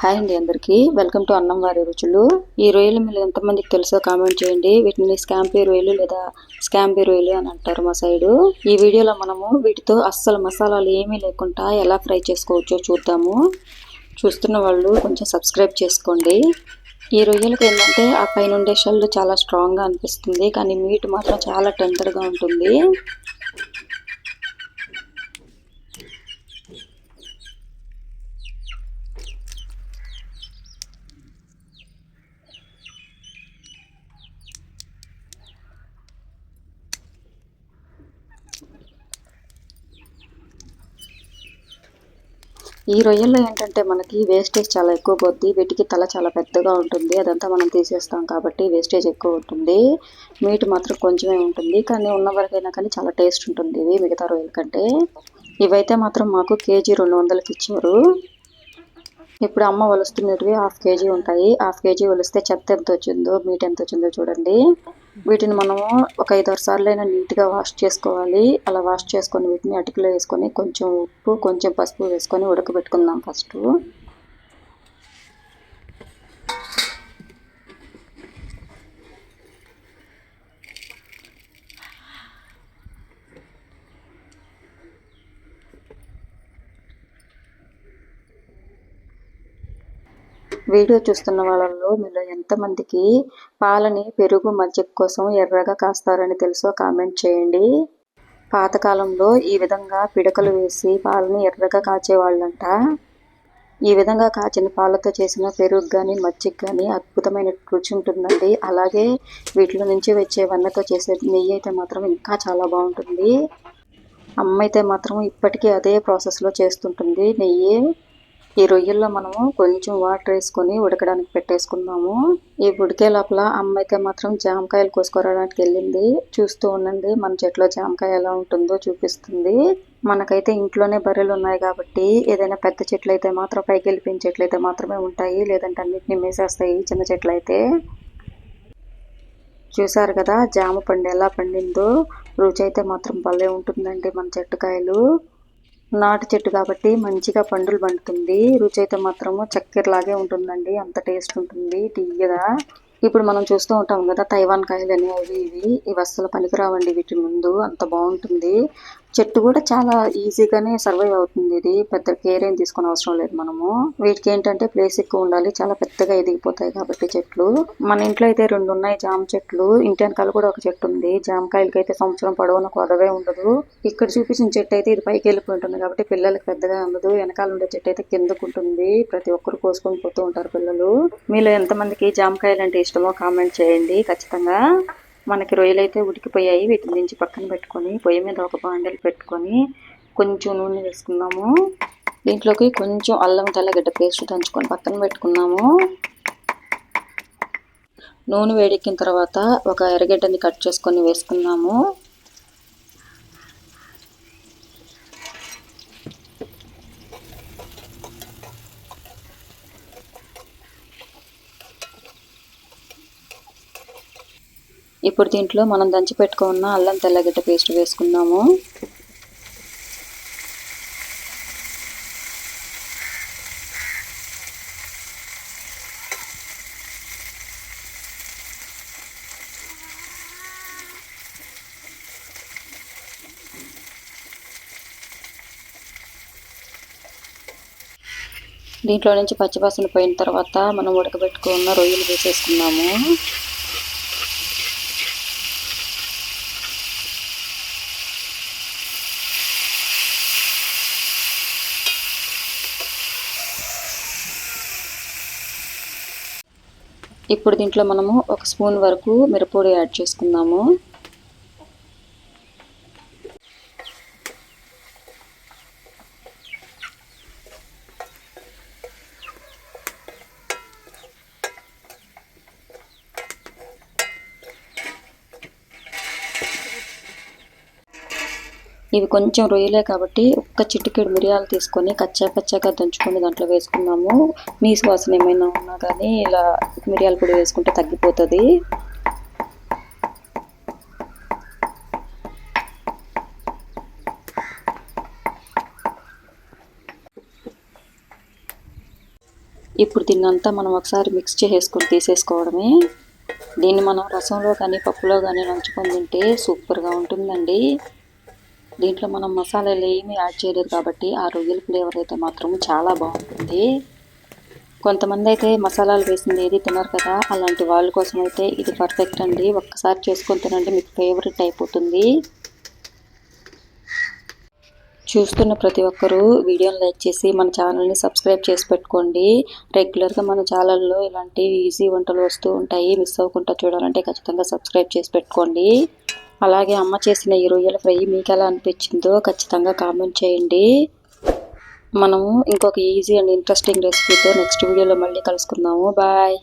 Hi అండి అందరికీ. Welcome to అన్నం వారి రుచులు. ఈ రొయ్యలు మీరు ఎంతమందికి తెలుసో కామెంట్ చేయండి. వీటిని స్కాంపీ రొయ్యలు లేదా స్కాంపీ రొయ్యలు అని అంటారు మా సైడు. ఈ వీడియోలో మనము వీటితో అస్సలు మసాలాలు ఏమీ లేకుండా ఎలా ఫ్రై చేసుకోవచ్చో చూద్దాము. చూస్తున్న వాళ్ళు కొంచెం సబ్స్క్రైబ్ చేసుకోండి. ఈ రొయ్యలకు ఏంటంటే ఆ పైన ఉండే షెల్ చాలా స్ట్రాంగ్గా అనిపిస్తుంది. కానీ మీట్ మాత్రం చాలా టెండర్గా ఉంటుంది. ఈ రొయ్యల్లో ఏంటంటే మనకి వేస్టేజ్ చాలా ఎక్కువ పోద్ది వీటికి తల చాలా పెద్దగా ఉంటుంది అదంతా మనం తీసేస్తాం కాబట్టి వేస్టేజ్ ఎక్కువ ఉంటుంది. మీట్ మాత్రం కొంచెమే ఉంటుంది కానీ ఉన్న వరకైనా కానీ చాలా టేస్ట్ ఉంటుంది ఇవి మిగతా రొయ్యల కంటే. ఇవైతే మాత్రం మాకు కేజీ రెండు వందలకి ఇచ్చారు. ఇప్పుడు అమ్మ వలుస్తున్నవి హాఫ్ కేజీ ఉంటాయి. హాఫ్ కేజీ వలిస్తే చెత్త ఎంత వచ్చిందో మీట్ ఎంత వచ్చిందో చూడండి. వీటిని మనము ఒక ఐదారు సార్లు అయినా నీట్గా వాష్ చేసుకోవాలి. అలా వాష్ చేసుకొని వీటిని అటుకులో వేసుకొని కొంచెం ఉప్పు కొంచెం పసుపు వేసుకొని ఉడకబెట్టుకుందాం ఫస్ట్. వీడియో చూస్తున్న వాళ్ళల్లో మీలో ఎంతమందికి పాలని పెరుగు మజ్జిగ కోసం ఎర్రగా కాస్తారని తెలుసో కామెంట్ చేయండి. పాతకాలంలో ఈ విధంగా పిడకలు వేసి పాలని ఎర్రగా కాచేవాళ్ళంట. ఈ విధంగా కాచిన పాలతో చేసిన పెరుగు కానీ మజ్జిగ కానీ అద్భుతమైన రుచి ఉంటుందండి. అలాగే వీటిలో నుంచి వచ్చే వన్నతో చేసే నెయ్యి అయితే మాత్రం ఇంకా చాలా బాగుంటుంది. అమ్మ అయితే మాత్రం ఇప్పటికీ అదే ప్రాసెస్లో చేస్తుంటుంది నెయ్యి. ఈ రొయ్యల్లో మనము కొంచెం వాటర్ వేసుకొని ఉడకడానికి పెట్టేసుకుందాము. ఈ ఉడికే లోపల అమ్మ అయితే మాత్రం జామకాయలు కోసుకురావడానికి వెళ్ళింది. చూస్తూ ఉండండి మన చెట్లో జామకాయ ఎలా ఉంటుందో చూపిస్తుంది. మనకైతే ఇంట్లోనే బర్రెలు ఉన్నాయి కాబట్టి ఏదైనా పెద్ద చెట్లు అయితే మాత్రం పైకి వెళ్ళిపోయిన చెట్లు అయితే మాత్రమే ఉంటాయి. లేదంటే అన్నిటిని మేసేస్తాయి చిన్న చెట్లు అయితే. చూసారు కదా జామ పండు ఎలా పండిందో? రుచి అయితే మాత్రం భలే ఉంటుందండి మన చెట్టు కాయలు నాటు చెట్టు కాబట్టి మంచిగా పండులు పండుతుంది. రుచి అయితే మాత్రము చక్కెరలాగే ఉంటుందండి. అంత టేస్ట్ ఉంటుంది. తీయగా. ఇప్పుడు మనం చూస్తూ ఉంటాం కదా తైవాన్ కాయలు అనేవి ఇవి. ఇవి అస్సలు పనికిరావండి వీటి ముందు. అంత బాగుంటుంది. చెట్టు కూడా చాలా ఈజీగానే సర్వైవ్ అవుతుంది. ఇది పెద్ద కేర్ ఏం తీసుకునే అవసరం లేదు మనము. వీటికి ఏంటంటే ప్లేస్ ఎక్కువ ఉండాలి. చాలా పెద్దగా ఎదిగిపోతాయి కాబట్టి చెట్లు. మన ఇంట్లో అయితే రెండు ఉన్నాయి జామ చెట్లు. ఇంటి వెనకాల కూడా ఒక చెట్టు ఉంది. జామకాయలకి అయితే సంవత్సరం పొడవున కొదవే ఉండదు. ఇక్కడ చూపించిన చెట్టు అయితే ఇది పైకి వెళ్ళిపోయి ఉంటుంది కాబట్టి పిల్లలకి పెద్దగా ఉండదు. వెనకాల ఉండే చెట్టు అయితే కిందకు ఉంటుంది. ప్రతి ఒక్కరు కోసుకొని పోతూ ఉంటారు పిల్లలు. మీలో ఎంతమందికి జామకాయలు అంటే ఇష్టమో కామెంట్ చేయండి. ఖచ్చితంగా. మనకి రొయ్యలు అయితే ఉడికిపోయాయి. వీటిని నుంచి పక్కన పెట్టుకొని పొయ్యి మీద ఒక బాండలు పెట్టుకొని కొంచెం నూనె వేసుకున్నాము దీంట్లోకి కొంచెం అల్లం తెల్లగడ్డ పేస్ట్ దంచుకొని పక్కన పెట్టుకున్నాము. నూనె వేడెక్కిన తర్వాత ఒక ఎర్రగడ్డని కట్ చేసుకొని వేసుకున్నాము ఇప్పుడు దీంట్లో మనం దంచి పెట్టుకున్న అల్లం తెల్లగడ్డ పేస్ట్ వేసుకుందాము. దీంట్లో నుంచి పచ్చివాసన పోయిన తర్వాత మనం ఉడకబెట్టుకున్న రొయ్యలు వేసేసుకున్నాము ఇప్పుడు దీంట్లో మనము ఒక స్పూన్ వరకు మిరపొడి యాడ్ చేసుకుందాము. ఇవి కొంచెం రొయ్యలే కాబట్టి ఒక చిటికెడు మిరియాలు తీసుకొని కచ్చా పచ్చగా దంచుకొని దాంట్లో వేసుకున్నాము. నీసు వాసన ఏమైనా ఉన్నా కానీ ఇలా మిరియాల పొడి వేసుకుంటే తగ్గిపోతుంది. ఇప్పుడు దీన్నంతా మనం ఒకసారి మిక్స్ చేసేసుకొని తీసేసుకోవడమే. దీన్ని మనం రసంలో కానీ పప్పులో కానీ నంచుకొని తింటే సూపర్గా ఉంటుందండి. దీంట్లో మనం మసాలాలు ఏమీ యాడ్ చేయలేదు కాబట్టి ఆ రొయ్యల ఫ్లేవర్ అయితే మాత్రం చాలా బాగుంటుంది. కొంతమంది అయితే మసాలాలు వేసింది ఏది తినరు కదా అలాంటి వాళ్ళ కోసం అయితే ఇది పర్ఫెక్ట్ అండి. ఒక్కసారి చేసుకొని తినండి మీకు ఫేవరెట్ అయిపోతుంది. చూస్తున్న ప్రతి ఒక్కరూ వీడియోని లైక్ చేసి మన ఛానల్ని సబ్స్క్రైబ్ చేసి పెట్టుకోండి. రెగ్యులర్గా మన ఛానల్లో ఇలాంటి ఈజీ వంటలు వస్తూ ఉంటాయి. మిస్ అవ్వకుండా చూడాలంటే ఖచ్చితంగా సబ్స్క్రైబ్ చేసి పెట్టుకోండి. అలాగే అమ్మ చేసిన ఈ రొయ్యల ఫ్రై మీకు ఎలా అనిపించిందో ఖచ్చితంగా కామెంట్ చేయండి. మనము ఇంకొక ఈజీ అండ్ ఇంట్రెస్టింగ్ రెసిపీతో నెక్స్ట్ వీడియోలో మళ్ళీ కలుసుకుందాము. బాయ్.